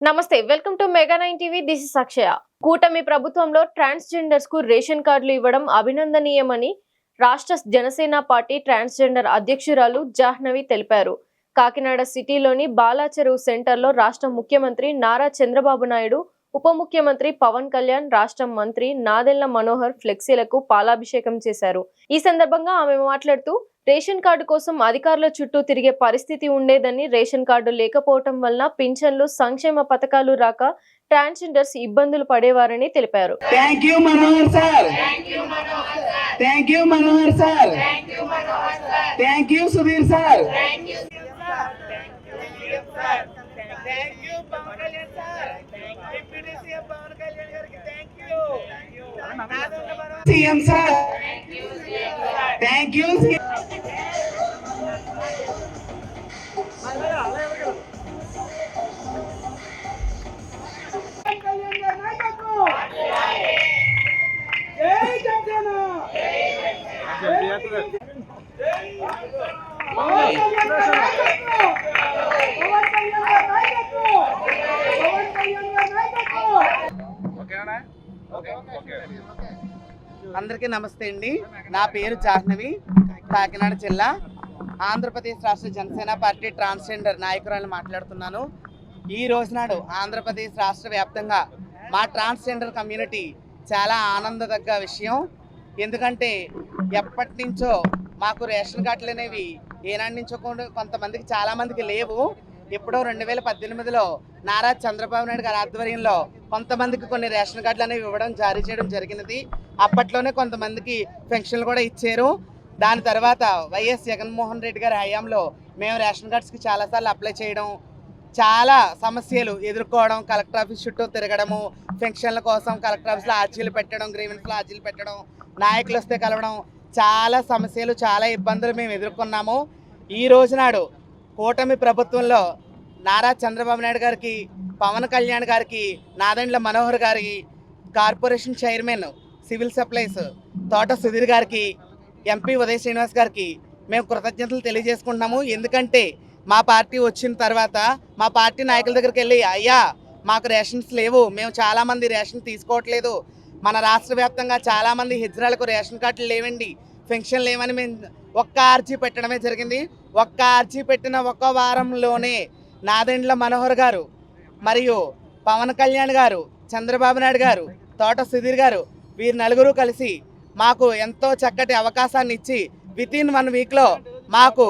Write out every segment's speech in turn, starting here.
నమస్తే welcome to Mega nine TV. This is Akshaya. కూటమి ప్రభుత్వంలో ట్రాన్స్జెండర్స్కు రేషన్ కార్డులు ఇవ్వడం అభినందనీయమని రాష్ట్ర జనసేన పార్టీ ట్రాన్స్జెండర్ అధ్యక్షురాలు జాహ్నవి తెలిపారు. కాకినాడ సిటీలోని బాలాచెరువు సెంటర్లో రాష్ట్ర ముఖ్యమంత్రి నారా చంద్రబాబు నాయుడు ఉప ముఖ్యమంత్రి పవన్ కళ్యాణ్ రాష్ట్ర మంత్రి నాదెళ్ళ మనోహర్ ఫ్లెక్సీలకు పాలాభిషేకం చేశారు. ఈ సందర్భంగా ఆమె మాట్లాడుతూ రేషన్ కార్డు కోసం అధికారుల చుట్టూ తిరిగే పరిస్థితి ఉండేదని రేషన్ కార్డు లేకపోవటం వలన పింఛన్లు సంక్షేమ పథకాలు రాక ట్రాన్స్జెండర్స్ ఇబ్బందులు పడేవారని తెలిపారు. Thank you Sudheer sir thank you Pawan Kalyan sir deputy CM Pawan Kalyan గారికి thank you CM sir thank you Pawan Kalyan గారి నాయకత్వం జై జనసేన అందరికీ నమస్తే అండి. నా పేరు జాహ్నవి కాకినాడ జిల్లా. ఆంధ్రప్రదేశ్ రాష్ట్ర జనసేన పార్టీ ట్రాన్స్జెండర్ నాయకురాలు మాట్లాడుతున్నాను. ఈ రోజు నాడు ఆంధ్రప్రదేశ్ రాష్ట్ర వ్యాప్తంగా మా ట్రాన్స్జెండర్ కమ్యూనిటీ చాలా ఆనందదగ్గ విషయం. ఎందుకంటే ఎప్పటి నుంచో మాకు రేషన్ కార్డులు అనేవి ఏనాటి నుంచో కొంతమందికి చాలామందికి లేవు. ఎప్పుడో రెండు వేల పద్దెనిమిదిలో నారా చంద్రబాబు నాయుడు గారి ఆధ్వర్యంలో కొంతమందికి కొన్ని రేషన్ కార్డులు అనేవి ఇవ్వడం జారీ చేయడం జరిగినది. అప్పట్లోనే కొంతమందికి పెన్షన్లు కూడా ఇచ్చారు. దాని తర్వాత వైఎస్ జగన్మోహన్ రెడ్డి గారి హయాంలో మేము రేషన్ కార్డ్స్కి చాలాసార్లు అప్లై చేయడం చాలా సమస్యలు ఎదుర్కోవడం కలెక్టర్ ఆఫీస్ చుట్టూ తిరగడము పెన్షన్ల కోసం కలెక్టర్ ఆఫీస్లో ఆర్జీలు పెట్టడం గ్రీవెన్స్లో ఆర్జీలు పెట్టడం నాయకులు వస్తే కలవడం చాలా సమస్యలు చాలా ఇబ్బందులు మేము ఎదుర్కొన్నాము. ఈ రోజు నాడు కూటమి ప్రభుత్వంలో నారా చంద్రబాబు నాయుడు గారికి పవన్ కళ్యాణ్ గారికి నాదెండ్ల మనోహర్ గారికి కార్పొరేషన్ చైర్మన్ సివిల్ సప్లైస్ తోట సుధీర్ గారికి ఎంపీ ఉదయ్ శ్రీనివాస్ గారికి మేము కృతజ్ఞతలు తెలియజేసుకుంటున్నాము. ఎందుకంటే మా పార్టీ వచ్చిన తర్వాత మా పార్టీ నాయకుల దగ్గరికి వెళ్ళి అయ్యా మాకు రేషన్స్ లేవు మేము చాలామంది రేషన్ తీసుకోవట్లేదు మన రాష్ట్ర వ్యాప్తంగా చాలామంది హిజ్రాలకు రేషన్ కార్డులు లేవండి. పెన్షన్ లేవని మేము ఒక్క ఆర్జీ పెట్టడమే జరిగింది. ఒక్క ఆర్జీ పెట్టిన ఒక వారంలోనే నాదెండ్ల మనోహర్ గారు మరియు పవన్ కళ్యాణ్ గారు చంద్రబాబు నాయుడు గారు తోట సుధీర్ గారు వీరు నలుగురు కలిసి మాకు ఎంతో చక్కటి అవకాశాన్ని ఇచ్చి విత్ ఇన్ వన్ వీక్లో మాకు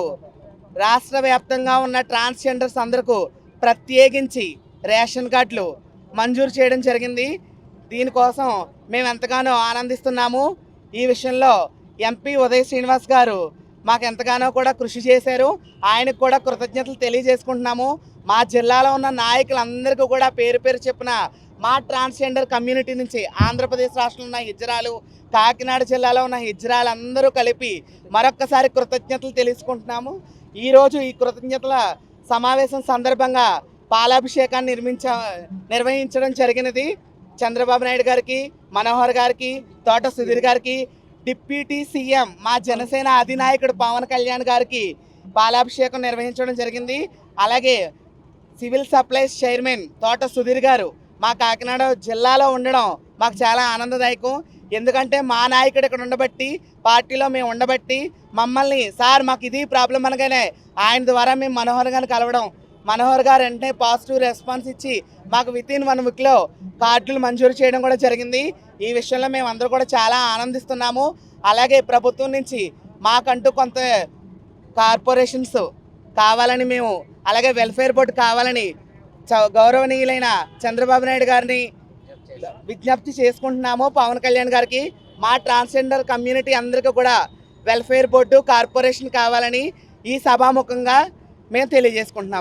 రాష్ట్ర వ్యాప్తంగా ఉన్న ట్రాన్స్జెండర్స్ అందరకు ప్రత్యేకించి రేషన్ కార్డులు మంజూరు చేయడం జరిగింది. దీనికోసం మేము ఎంతగానో ఆనందిస్తున్నాము. ఈ విషయంలో ఎంపీ ఉదయ్ శ్రీనివాస్ గారు మాకు ఎంతగానో కూడా కృషి చేశారు. ఆయనకు కూడా కృతజ్ఞతలు తెలియజేసుకుంటున్నాము. మా జిల్లాలో ఉన్న నాయకులందరికీ కూడా పేరు పేరు చెప్పిన మా ట్రాన్స్జెండర్ కమ్యూనిటీ నుంచి ఆంధ్రప్రదేశ్ రాష్ట్రంలో ఉన్న హిజ్రాలు కాకినాడ జిల్లాలో ఉన్న హిజ్రాలు అందరూ కలిపి మరొక్కసారి కృతజ్ఞతలు తెలుసుకుంటున్నాము. ఈరోజు ఈ కృతజ్ఞతల సమావేశం సందర్భంగా పాలాభిషేకాన్ని నిర్మించ నిర్వహించడం జరిగినది. చంద్రబాబు నాయుడు గారికి మనోహర్ గారికి తోట సుధీర్ గారికి డిప్యూటీ సీఎం మా జనసేన అధినాయకుడు పవన్ కళ్యాణ్ గారికి పాలాభిషేకం నిర్వహించడం జరిగింది. అలాగే సివిల్ సప్లైస్ చైర్మన్ తోట సుధీర్ గారు మా కాకినాడ జిల్లాలో ఉండడం మాకు చాలా ఆనందదాయకం. ఎందుకంటే మా నాయకుడు ఇక్కడ ఉండబట్టి పార్టీలో మేము ఉండబట్టి మమ్మల్ని సార్ మాకు ఇది ప్రాబ్లం అనగానే ఆయన ద్వారా మేము మనోహర్ గారిని కలవడం మనోహర్ గారు వెంటనే పాజిటివ్ రెస్పాన్స్ ఇచ్చి మాకు విత్ ఇన్ వన్ వీక్లో కార్డులు మంజూరు చేయడం కూడా జరిగింది. ఈ విషయంలో మేము అందరూ కూడా చాలా ఆనందిస్తున్నాము. అలాగే ప్రభుత్వం నుంచి మాకంటూ కొంత కార్పొరేషన్స్ కావాలని మేము అలాగే వెల్ఫేర్ బోర్డు కావాలని గౌరవనీయులైన చంద్రబాబు నాయుడు గారిని విజ్ఞప్తి చేసుకుంటున్నాము పవన్ కళ్యాణ్ గారికి. మా ట్రాన్స్జెండర్ కమ్యూనిటీ అందరికీ కూడా వెల్ఫేర్ బోర్డు కార్పొరేషన్ కావాలని ఈ సభాముఖంగా మేము తెలియజేసుకుంటున్నాము.